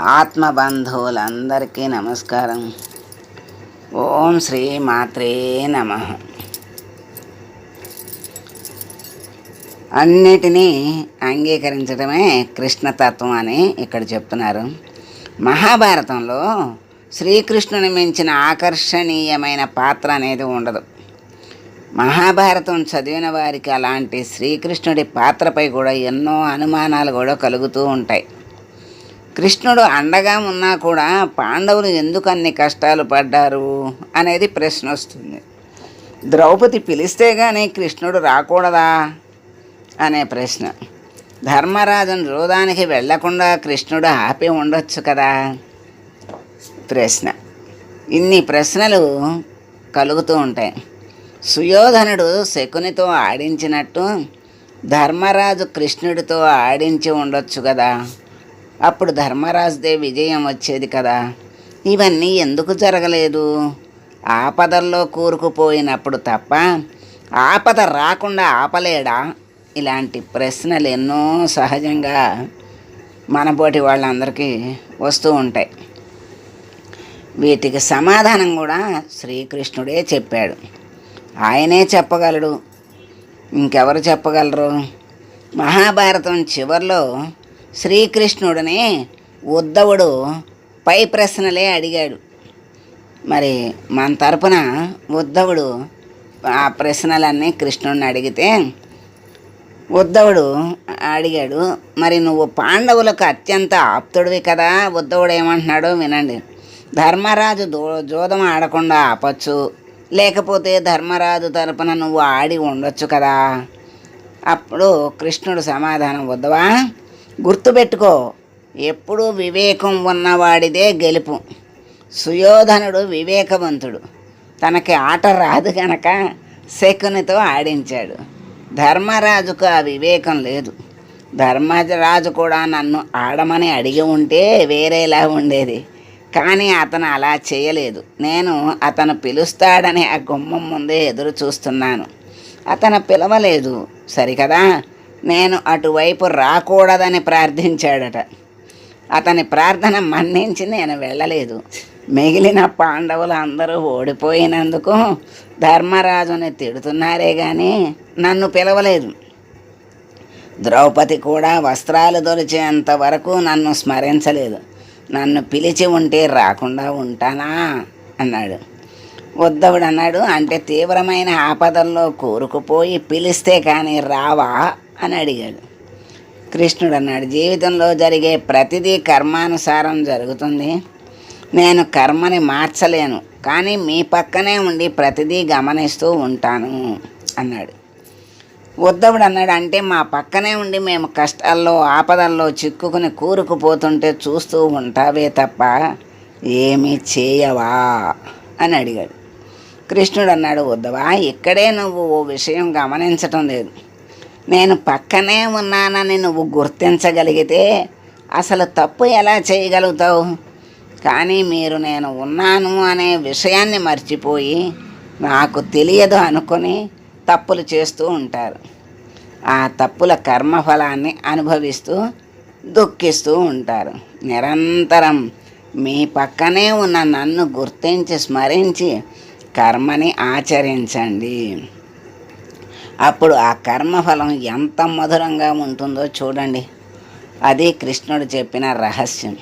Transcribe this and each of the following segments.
ఆత్మబంధువులందరికీ నమస్కారం. ఓం శ్రీ మాత్రే నమ. అన్నిటినీ అంగీకరించడమే కృష్ణతత్వం అని ఇక్కడ చెప్తున్నారు. మహాభారతంలో శ్రీకృష్ణుని మించిన ఆకర్షణీయమైన పాత్ర అనేది ఉండదు. మహాభారతం చదివిన వారికి అలాంటి శ్రీకృష్ణుడి పాత్రపై కూడా ఎన్నో అనుమానాలు కూడా కలుగుతూ ఉంటాయి. కృష్ణుడు అండగా ఉన్నా కూడా పాండవులు ఎందుకు అన్ని కష్టాలు పడ్డారు అనేది ప్రశ్న వస్తుంది. ద్రౌపది పిలిస్తే కానీ కృష్ణుడు రాకూడదా? అనే ప్రశ్న. ధర్మరాజును జోదానికి వెళ్ళకుండా కృష్ణుడు ఆపి ఉండొచ్చు కదా? ప్రశ్న. ఇన్ని ప్రశ్నలు కలుగుతూ ఉంటాయి. సుయోధనుడు శకునితో ఆడించినట్టు ధర్మరాజు కృష్ణుడితో ఆడించి ఉండొచ్చు కదా? అప్పుడు ధర్మరాజుదే విజయం వచ్చేది కదా. ఇవన్నీ ఎందుకు జరగలేదు? ఆపదల్లో కూరుకుపోయినప్పుడు తప్ప ఆపద రాకుండా ఆపలేడా? ఇలాంటి ప్రశ్నలు ఎన్నో సహజంగా మనపోటి వాళ్ళందరికీ వస్తూ ఉంటాయి. వీటికి సమాధానం కూడా శ్రీకృష్ణుడే చెప్పాడు. ఆయనే చెప్పగలడు. ఇంకెవరు చెప్పగలరు? మహాభారతం చివరిలో శ్రీకృష్ణుడిని ఉద్ధవుడు పై ప్రశ్నలే అడిగాడు. మరి మన తరపున ఉద్ధవుడు ఆ ప్రశ్నలన్నీ కృష్ణుడిని అడిగితే ఉద్ధవుడు అడిగాడు మరి నువ్వు పాండవులకు అత్యంత ఆప్తుడివి కదా ఉద్ధవుడు ఏమంటున్నాడో వినండి. ధర్మరాజు దో జోదం ఆడకుండా ఆపచ్చు లేకపోతే ధర్మరాజు తరపున నువ్వు ఆడి ఉండొచ్చు కదా. అప్పుడు కృష్ణుడు సమాధానం వద్దవా గుర్తుపెట్టుకో ఎప్పుడు వివేకం ఉన్నవాడిదే గెలుపు. సుయోధనుడు వివేకవంతుడు. తనకి ఆట రాదు గనక శకునితో ఆడించాడు. ధర్మరాజుకు ఆ వివేకం లేదు. ధర్మరాజు కూడా నన్ను ఆడమని అడిగి ఉంటే వేరేలా ఉండేది. కానీ అతను అలా చేయలేదు. నేను అతను పిలుస్తాడని ఆ గుమ్మం ముందే ఎదురు చూస్తున్నాను. అతను పిలవలేదు. సరికదా? నేను అటువైపు రాకూడదని ప్రార్థించాడట. అతని ప్రార్థన మన్నించి నేను వెళ్ళలేదు. మిగిలిన పాండవులు అందరూ ఓడిపోయినందుకు ధర్మరాజుని తిడుతున్నారే కానీ నన్ను పిలవలేదు. ద్రౌపది కూడా వస్త్రాలు దొరిచేంత వరకు నన్ను స్మరించలేదు. నన్ను పిలిచి ఉంటే రాకుండా ఉంటానా? అన్నాడు. ఉద్ధవుడు అన్నాడు అంటే తీవ్రమైన ఆపదల్లో కూరుకుపోయి పిలిస్తే కానీ రావా? అని అడిగాడు. కృష్ణుడు అన్నాడు జీవితంలో జరిగే ప్రతిదీ కర్మానుసారం జరుగుతుంది. నేను కర్మని మార్చలేను కానీ మీ పక్కనే ఉండి ప్రతిదీ గమనిస్తూ ఉంటాను అన్నాడు. ఉద్ధవుడు అన్నాడు అంటే మా పక్కనే ఉండి మేము కష్టాల్లో ఆపదల్లో చిక్కుకుని కూరుకుపోతుంటే చూస్తూ ఉంటావే తప్ప ఏమీ చేయవా అని అడిగాడు. కృష్ణుడు అన్నాడు ఉద్ధవా ఇక్కడే నువ్వు ఓ విషయం గమనించటం లేదు. నేను పక్కనే ఉన్నానని నువ్వు గుర్తించగలిగితే అసలు తప్పు ఎలా చేయగలుగుతావు? కానీ మీరు నేను ఉన్నాను అనే విషయాన్ని మర్చిపోయి నాకు తెలియదు అనుకొని తప్పులు చేస్తూ ఉంటారు. ఆ తప్పుల కర్మఫలాన్ని అనుభవిస్తూ దుఃఖిస్తూ ఉంటారు. నిరంతరం మీ పక్కనే ఉన్న నన్ను గుర్తించి స్మరించి కర్మని ఆచరించండి. అప్పుడు ఆ కర్మఫలం ఎంత మధురంగా ఉంటుందో చూడండి. అది కృష్ణుడు చెప్పిన రహస్యం.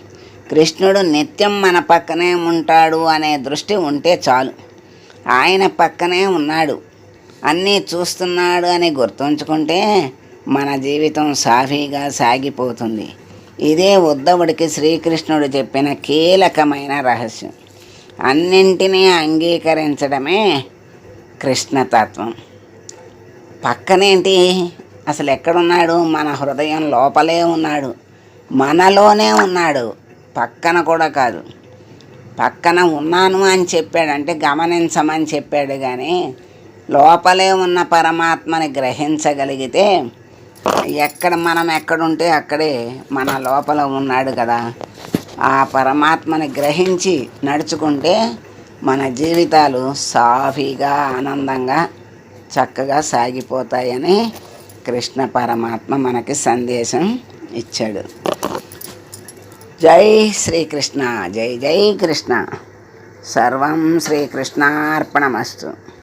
కృష్ణుడు నిత్యం మన పక్కనే ఉంటాడు అనే దృష్టి ఉంటే చాలు. ఆయన పక్కనే ఉన్నాడు. అన్నీ చూస్తున్నాడు అని గుర్తుంచుకుంటే మన జీవితం సాఫీగా సాగిపోతుంది. ఇదే ఉద్ధవుడికి శ్రీకృష్ణుడు చెప్పిన కీలకమైన రహస్యం. అన్నింటినీ అంగీకరించడమే కృష్ణతత్వం. పక్కనేంటి? అసలు ఎక్కడున్నాడు? మన హృదయం లోపలే ఉన్నాడు. మనలోనే ఉన్నాడు. పక్కన కూడా కాదు. పక్కన ఉన్నాను అని చెప్పాడు. అంటే గమనించమని చెప్పాడు కానీ లోపలే ఉన్న పరమాత్మని గ్రహించగలిగితే ఎక్కడ మనం ఎక్కడుంటే అక్కడే మన లోపల ఉన్నాడు కదా. ఆ పరమాత్మని గ్రహించి నడుచుకుంటే మన జీవితాలు సాఫీగా ఆనందంగా చక్కగా సాగిపోతాయని కృష్ణ పరమాత్మ మనకి సందేశం ఇచ్చాడు. జై శ్రీకృష్ణ జై జై కృష్ణ. సర్వం శ్రీకృష్ణార్పణమస్తు.